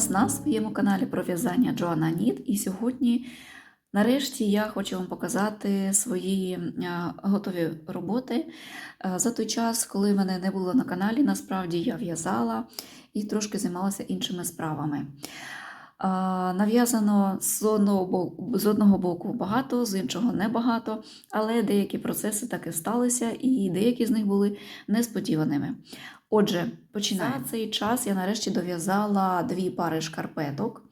Вас на своєму каналі про в'язання Джоанна Ніт. І сьогодні, нарешті, я хочу вам показати свої е, готові роботи. Е, За той час, коли мене не було на каналі, насправді я в'язала і трошки займалася іншими справами. Е, Нав'язано з одного, боку, з одного боку багато, з іншого небагато, але деякі процеси таки сталися, і деякі з них були несподіваними. Отже, починаємо. За цей час я нарешті дов'язала дві пари шкарпеток.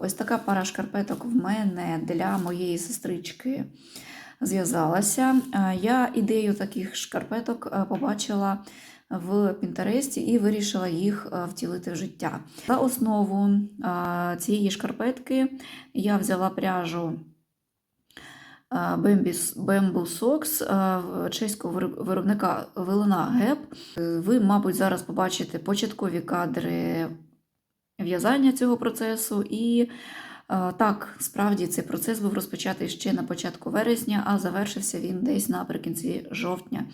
Ось така пара шкарпеток в мене для моєї сестрички зв'язалася. Я ідею таких шкарпеток побачила в Пінтересті і вирішила їх втілити в життя. За основу цієї шкарпетки я взяла пряжу. Bamboo Socks е, чеського виробника Велена Геп. Ви, мабуть, зараз побачите початкові кадри в'язання цього процесу. І е, так, справді цей процес був розпочатий ще на початку вересня, а завершився він десь наприкінці жовтня.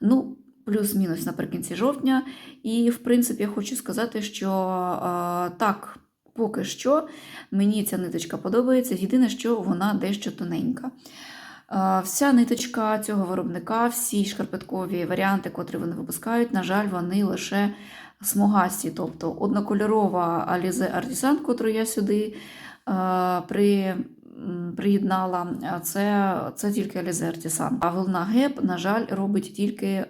Ну, плюс-мінус наприкінці жовтня. І, в принципі, я хочу сказати, що е, так, поки що мені ця ниточка подобається. Єдине, що вона дещо тоненька. Е, Вся ниточка цього виробника, всі шкарпеткові варіанти, котрі вони випускають, на жаль, вони лише смугасті. Тобто однокольорова Alize Artisan, котру я сюди е, при, приєднала, це, це тільки Alize Artisan. А Волна Геп, на жаль, робить тільки е,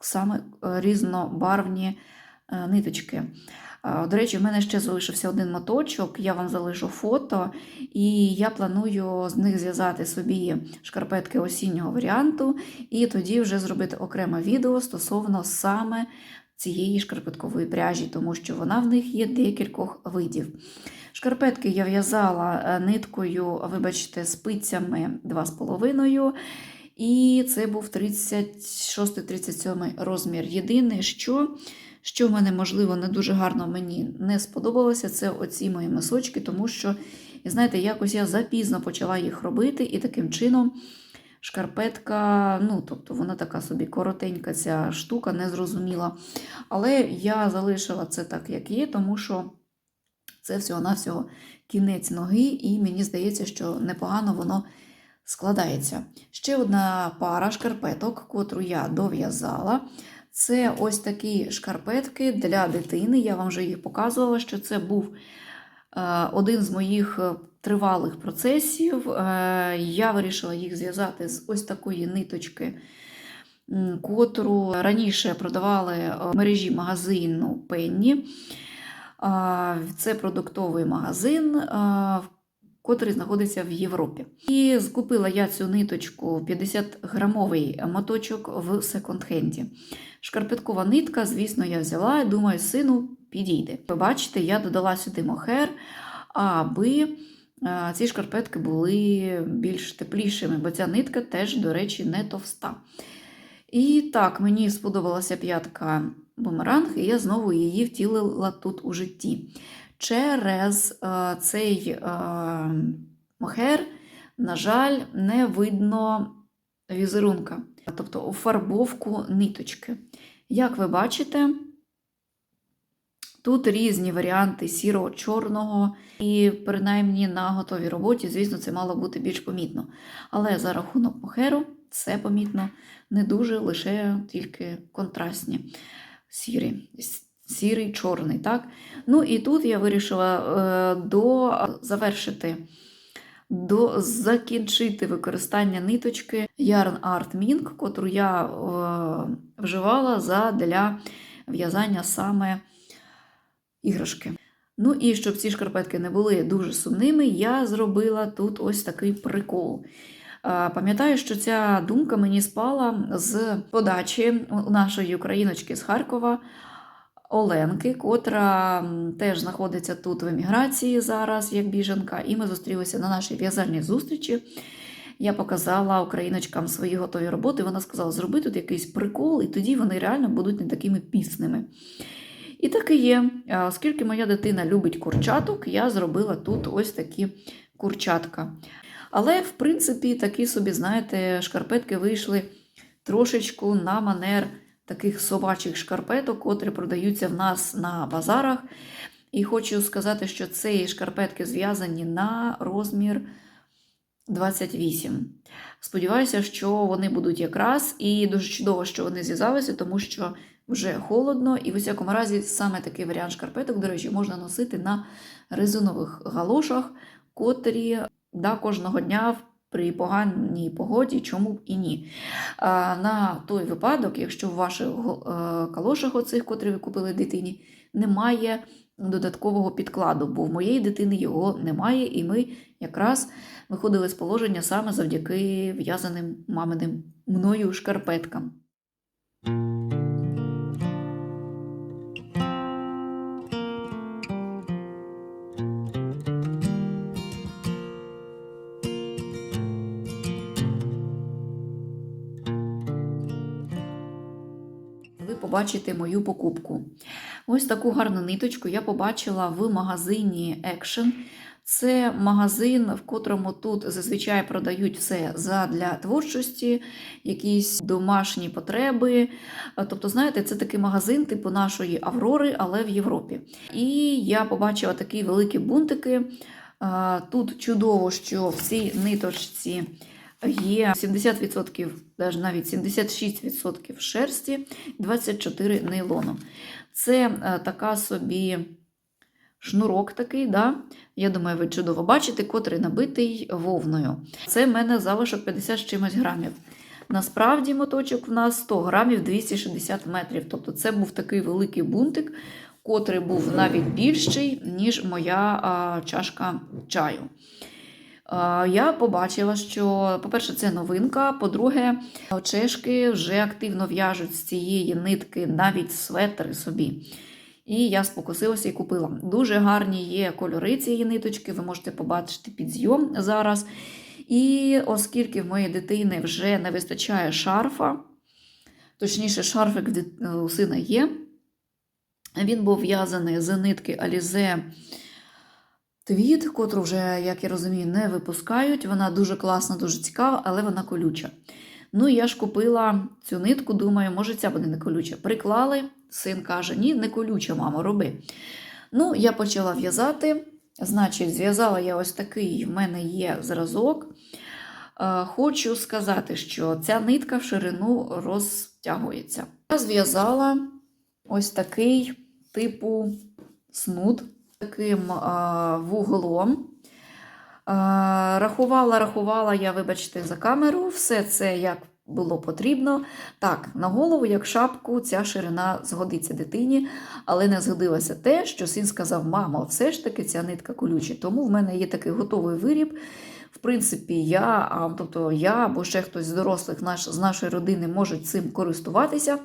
саме е, різнобарвні е, ниточки. Е, До речі, в мене ще залишився один моточок, я вам залишу фото, і я планую з них зв'язати собі шкарпетки осіннього варіанту, і тоді вже зробити окреме відео стосовно саме цієї шкарпеткової пряжі, тому що вона в них є декількох видів. Шкарпетки я в'язала е, ниткою, вибачте, спицями 2,5. І це був 36-37 розмір. Єдине, що що в мене, можливо, не дуже гарно мені не сподобалося, це оці мої мисочки, тому що, знаєте, якось я запізно почала їх робити, і таким чином шкарпетка, ну, тобто вона така собі коротенька, ця штука, незрозуміла. Але я залишила це так, як є, тому що це всього-навсього кінець ноги, і мені здається, що непогано воно складається. Ще одна пара шкарпеток, котру я дов'язала. Це ось такі шкарпетки для дитини. Я вам вже їх показувала, що це був е, один з моїх е, тривалих процесів. Е, Я вирішила їх зв'язати з ось такої ниточки, котру раніше продавали в мережі магазину Пенні. Це продуктовий магазин, котрий знаходиться в Європі. І скупила я цю ниточку 50-грамовий моточок в секонд-хенді. Шкарпеткова нитка, звісно, я взяла, думаю, сину підійде. Ви бачите, я додала сюди мохер, аби ці шкарпетки були більш теплішими, бо ця нитка теж, до речі, не товста. І так, мені сподобалася п'ятка бумеранг, і я знову її втілила тут у житті. Через е, цей е, мохер, на жаль, не видно візерунка, тобто у фарбовку ниточки. Як ви бачите, тут різні варіанти сіро-чорного, і принаймні на готовій роботі, звісно, це мало бути більш помітно. Але за рахунок мохеру це помітно не дуже, лише тільки контрастні сірі. Сірий, чорний, так? Ну і тут я вирішила е, до завершити, до закінчити використання ниточки Yarn Art Mink, котру я е, вживала за для в'язання саме іграшки. Ну і щоб ці шкарпетки не були дуже сумними, я зробила тут ось такий прикол. Пам'ятаю, що ця думка мені спала з подачі нашої україночки з Харкова. Оленки, котра теж знаходиться тут в еміграції зараз, як біженка, і ми зустрілися на нашій в'язальній зустрічі. Я показала україночкам свої готові роботи. Вона сказала, зроби тут якийсь прикол, і тоді вони реально будуть не такими пісними. І так і є. Оскільки моя дитина любить курчаток, я зробила тут ось такі курчатка. Але, в принципі, такі собі, знаєте, шкарпетки вийшли трошечку на манер таких собачих шкарпеток, котрі продаються в нас на базарах. І хочу сказати, що ці шкарпетки зв'язані на розмір 28. Сподіваюся, що вони будуть якраз, і дуже чудово, що вони зв'язалися, тому що вже холодно, і в усякому разі саме такий варіант шкарпеток, до речі, можна носити на резинових галошах, котрі да, кожного дня при поганій погоді, чому б і ні. На той випадок, якщо в ваших е, калошах, оцих, котрі ви купили дитині, немає додаткового підкладу, бо в моєї дитини його немає, і ми якраз виходили з положення саме завдяки в'язаним маминим мною шкарпеткам. Ви побачите мою покупку. Ось таку гарну ниточку я побачила в магазині Action. Це магазин, в котрому тут зазвичай продають все для творчості, якісь домашні потреби. Тобто, знаєте, це такий магазин типу нашої Аврори, але в Європі. І я побачила такі великі бунтики. Тут чудово, що в ниточці є 70%, навіть навіть 76% шерсті, 24 нейлону. Це е, така собі шнурок такий, да? я думаю, ви чудово бачите, котрий набитий вовною. Це в мене залишок 50 з чимось грамів. Насправді моточок в нас 100 грамів 260 метрів. Тобто це був такий великий бунтик, котрий був навіть більший, ніж моя а, чашка чаю. Я побачила, що, по-перше, це новинка. По-друге, чешки вже активно в'яжуть з цієї нитки навіть светри собі. І я спокусилася і купила. Дуже гарні є кольори цієї ниточки, ви можете побачити підзйом зараз. І оскільки в моєї дитини вже не вистачає шарфа, точніше, шарфик у сина є, він був в'язаний з нитки Alize Твіт, котру вже, як я розумію, не випускають. Вона дуже класна, дуже цікава, але вона колюча. Ну, я ж купила цю нитку, думаю, може, ця буде не колюча. Приклали, син каже: ні, не колюча, мамо, роби. Ну, я почала в'язати. Значить, зв'язала я ось такий, в мене є зразок. Е, Хочу сказати, що ця нитка в ширину розтягується. Я зв'язала ось такий типу снуд таким вуглом. Рахувала, рахувала я, вибачте, за камеру, все це як було потрібно. Так, на голову, як шапку, ця ширина згодиться дитині, але не згодилося те, що син сказав: мамо, все ж таки ця нитка колюча. Тому в мене є такий готовий виріб. В принципі, я, а, тобто я або ще хтось з дорослих наш, з нашої родини можуть цим користуватися.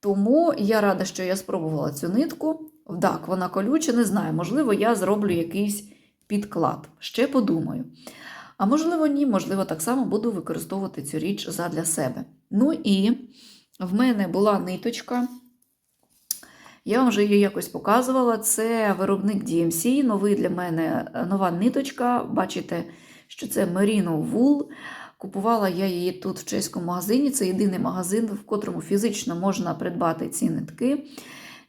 Тому я рада, що я спробувала цю нитку. Так, вона колюча, не знаю. Можливо, я зроблю якийсь підклад. Ще подумаю. А можливо, ні, можливо, так само буду використовувати цю річ задля себе. Ну і в мене була ниточка. Я вам вже її якось показувала. Це виробник DMC, новий для мене е, нова ниточка. Бачите, що це Merino Wool. Купувала я її тут в чеському магазині. Це єдиний магазин, в котрому фізично можна придбати ці нитки.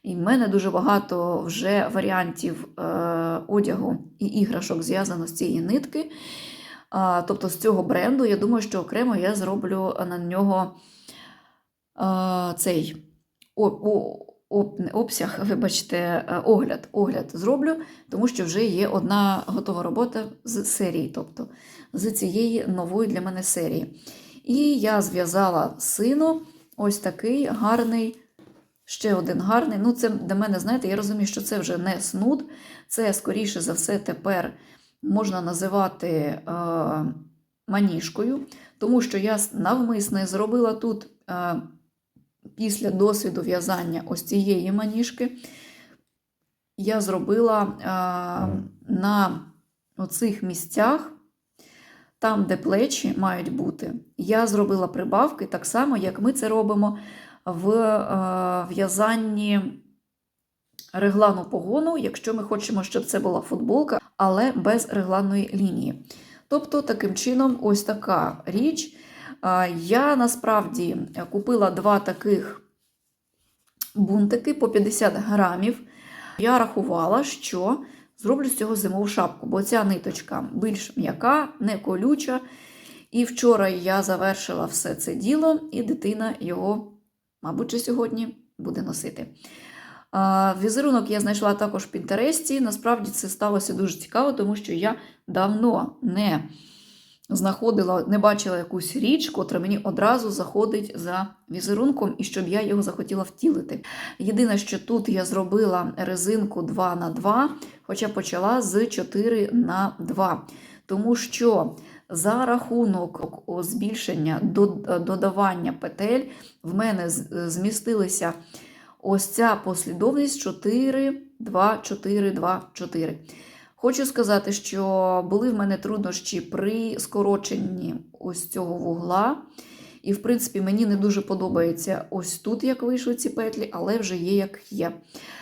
І в мене дуже багато вже варіантів е, одягу і іграшок зв'язано з цієї нитки. Тобто з цього бренду, я думаю, що окремо я зроблю на нього е, цей обсяг, вибачте, е, огляд. Огляд зроблю, тому що вже є одна готова робота з серії, тобто з цієї нової для мене серії. І я зв'язала сину ось такий гарний. Ще один гарний. Ну, це для мене, знаєте, я розумію, що це вже не снуд, це, скоріше за все, тепер можна називати е, маніжкою, тому що я навмисне зробила тут е, після досвіду в'язання ось цієї маніжки. Я зробила е, на оцих місцях, там, де плечі мають бути, я зробила прибавки так само, як ми це робимо в е, в'язанні реглану погону, якщо ми хочемо, щоб це була футболка, але без регланної лінії. Тобто, таким чином, ось така річ. Е, Я насправді купила два таких бунтики по 50 грамів. Я рахувала, що зроблю з цього зимову шапку, бо ця ниточка більш м'яка, не колюча. І вчора я завершила все це діло, і дитина його, мабуть, же сьогодні буде носити. Візерунок я знайшла також в Пінтересті. Насправді це сталося дуже цікаво, тому що я давно не знаходила, не бачила якусь річ, котра мені одразу заходить за візерунком, і щоб я його захотіла втілити. Єдине, що тут я зробила резинку 2 на 2 хоча почала з 4 на 2 тому що за рахунок збільшення додавання петель в мене змістилися ось ця послідовність 4, 2, 4, 2, 4. Хочу сказати, що були в мене труднощі при скороченні ось цього вугла. І, в принципі, мені не дуже подобається ось тут, як вийшли ці петлі, але вже є, як є.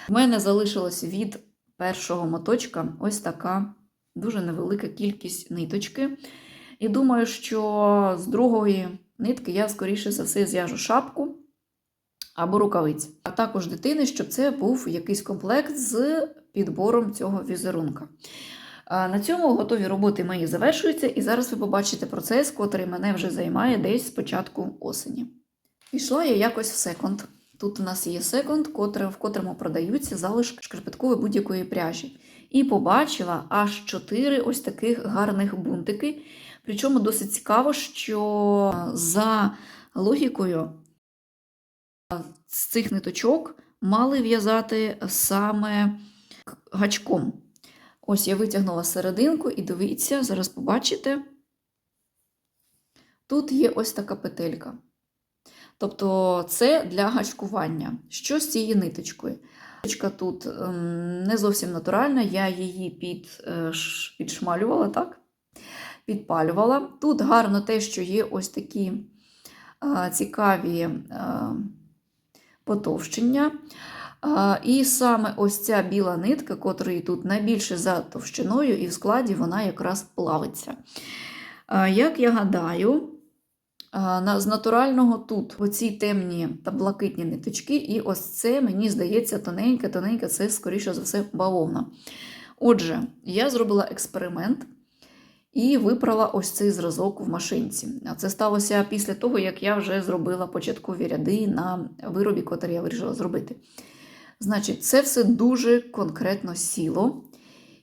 В мене залишилось від першого моточка ось така дуже невелика кількість ниточки. І думаю, що з другої нитки я, скоріше за все, зв'яжу шапку або рукавиць. А також дитини, щоб це був якийсь комплект з підбором цього візерунка. На цьому готові роботи мої завершуються, і зараз ви побачите процес, котрий мене вже займає десь з початку осені. Пішла я якось в секонд. Тут у нас є секонд, в котрому продаються залишки шкарпеткової будь-якої пряжі. І побачила аж чотири ось таких гарних бунтики. Причому досить цікаво, що за логікою з цих ниточок мали в'язати саме гачком. Ось я витягнула серединку і дивіться, зараз побачите, тут є ось така петелька. Тобто це для гачкування. Що з цією ниточкою? Ниточка тут ем, не зовсім натуральна, я її під, е, підшмалювала, так? Підпалювала. Тут гарно те, що є ось такі цікаві потовщення. І саме ось ця біла нитка, котрої тут найбільше за товщиною, і в складі вона якраз плавиться. Як я гадаю, з натурального тут оці темні та блакитні ниточки, і ось це, мені здається, тоненьке-тоненьке, це, скоріше за все, бавовна. Отже, я зробила експеримент і випрала ось цей зразок в машинці. А це сталося після того, як я вже зробила початкові ряди на виробі, котрий я вирішила зробити. Значить, це все дуже конкретно сіло.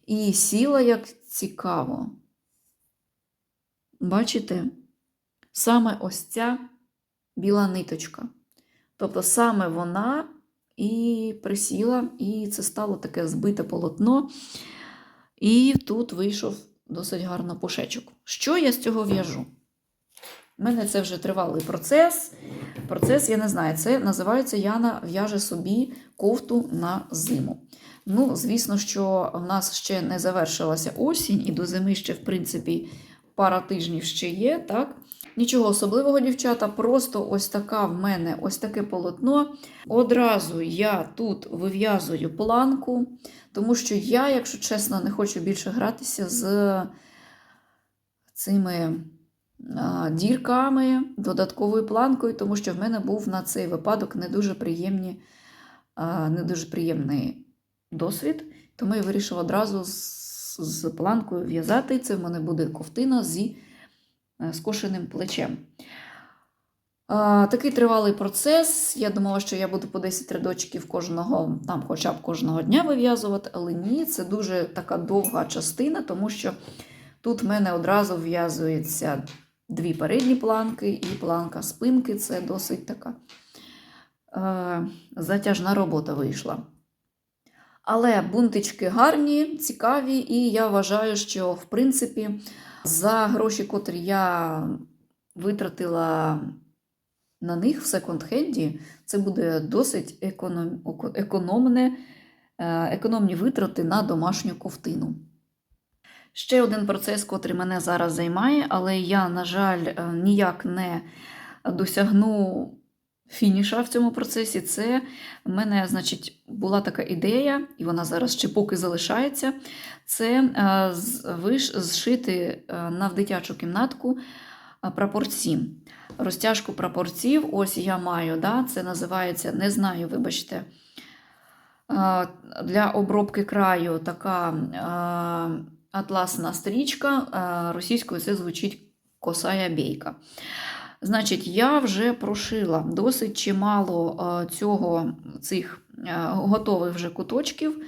І сіло як цікаво. Бачите? Саме ось ця біла ниточка. Тобто саме вона і присіла, і це стало таке збите полотно. І тут вийшов досить гарно пушечок. Що я з цього в'яжу? У мене це вже тривалий процес. Процес, я не знаю, це називається Яна в'яже собі кофту на зиму. Ну, звісно, що в нас ще не завершилася осінь, і до зими ще, в принципі, пара тижнів ще є. так? Нічого особливого, дівчата, просто ось така в мене ось таке полотно. Одразу я тут вив'язую планку, тому що я, якщо чесно, не хочу більше гратися з цими дірками, додатковою планкою, тому що в мене був на цей випадок не дуже приємні, не дуже приємний досвід. Тому я вирішила одразу з, з планкою в'язати. Це в мене буде ковтина зі Е, скошеним плечем. Такий тривалий процес. Я думала, що я буду по 10 рядочків кожного, там хоча б кожного дня вив'язувати, але ні, це дуже така довга частина, тому що тут в мене одразу в'язується дві передні планки і планка спинки це досить така е, затяжна робота вийшла. Але бунтички гарні, цікаві, і я вважаю, що, в принципі, за гроші, котрі я витратила на них в секонд-хенді, це буде досить економ... економне, е, економні витрати на домашню ковтину. Ще один процес, котрий мене зараз займає, але я, на жаль, е, ніяк не досягну фініша в цьому процесі, це в мене, значить, була така ідея, і вона зараз ще поки залишається. Це е, зшити е, на дитячу кімнатку прапорці. Розтяжку прапорців, ось я маю, да, це називається, не знаю, вибачте, для обробки краю така атласна стрічка, російською це звучить косая бійка. Значить, я вже прошила досить чимало цього, цих готових вже куточків.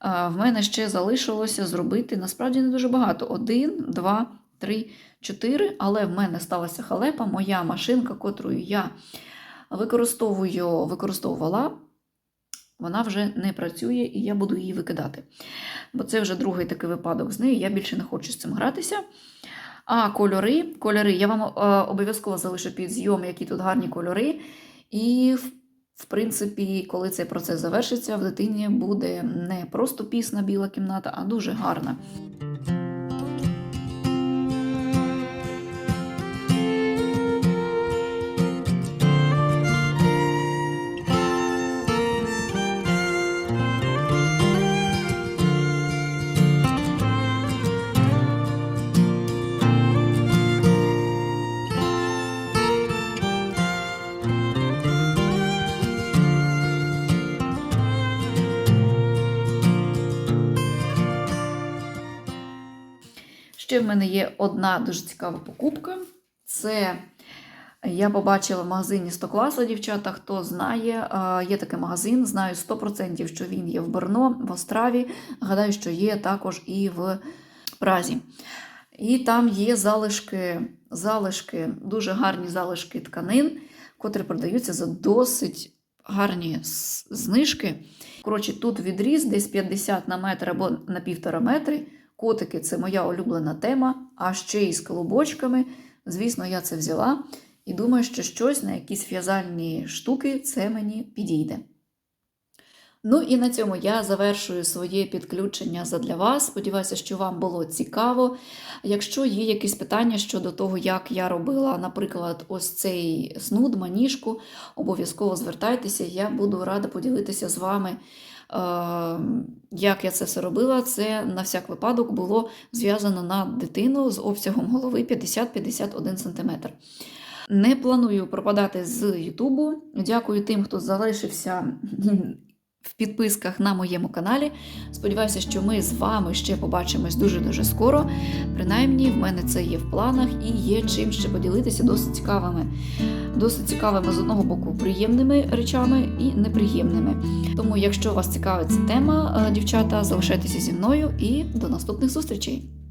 В мене ще залишилося зробити насправді не дуже багато. Один, два, три, чотири. Але в мене сталася халепа. Моя машинка, котрою я використовую, використовувала, вона вже не працює і я буду її викидати. Бо це вже другий такий випадок з нею. Я більше не хочу з цим гратися. А кольори, кольори, я вам е, обов'язково залишу під зйом, які тут гарні кольори. І, в, в принципі, коли цей процес завершиться, в дитині буде не просто пісна біла кімната, а дуже гарна. Ще в мене є одна дуже цікава покупка. Це я побачила в магазині 100 класу, дівчата. Хто знає, є такий магазин, знаю 100%, що він є в Берно, в Остраві. Гадаю, що є також і в Празі. І там є залишки, залишки, дуже гарні залишки тканин, котрі продаються за досить гарні знижки. Коротше, тут відріз десь 50 на метр або на півтора метри. Котики це моя улюблена тема, а ще й з колобочками. Звісно, я це взяла і думаю, що щось на якісь в'язальні штуки це мені підійде. Ну і на цьому я завершую своє підключення задля вас. Сподіваюся, що вам було цікаво. Якщо є якісь питання щодо того, як я робила, наприклад, ось цей снуд, маніжку, обов'язково звертайтеся, я буду рада поділитися з вами. Е, Як я це все робила, це на всяк випадок було зв'язано на дитину з обсягом голови 50-51 см. Не планую пропадати з Ютубу. Дякую тим, хто залишився в підписках на моєму каналі. Сподіваюся, що ми з вами ще побачимось дуже-дуже скоро. Принаймні, в мене це є в планах і є чим ще поділитися досить цікавими. Досить цікавими з одного боку приємними речами і неприємними. Тому, якщо вас цікавить ця тема, е, дівчата, залишайтеся зі мною і до наступних зустрічей!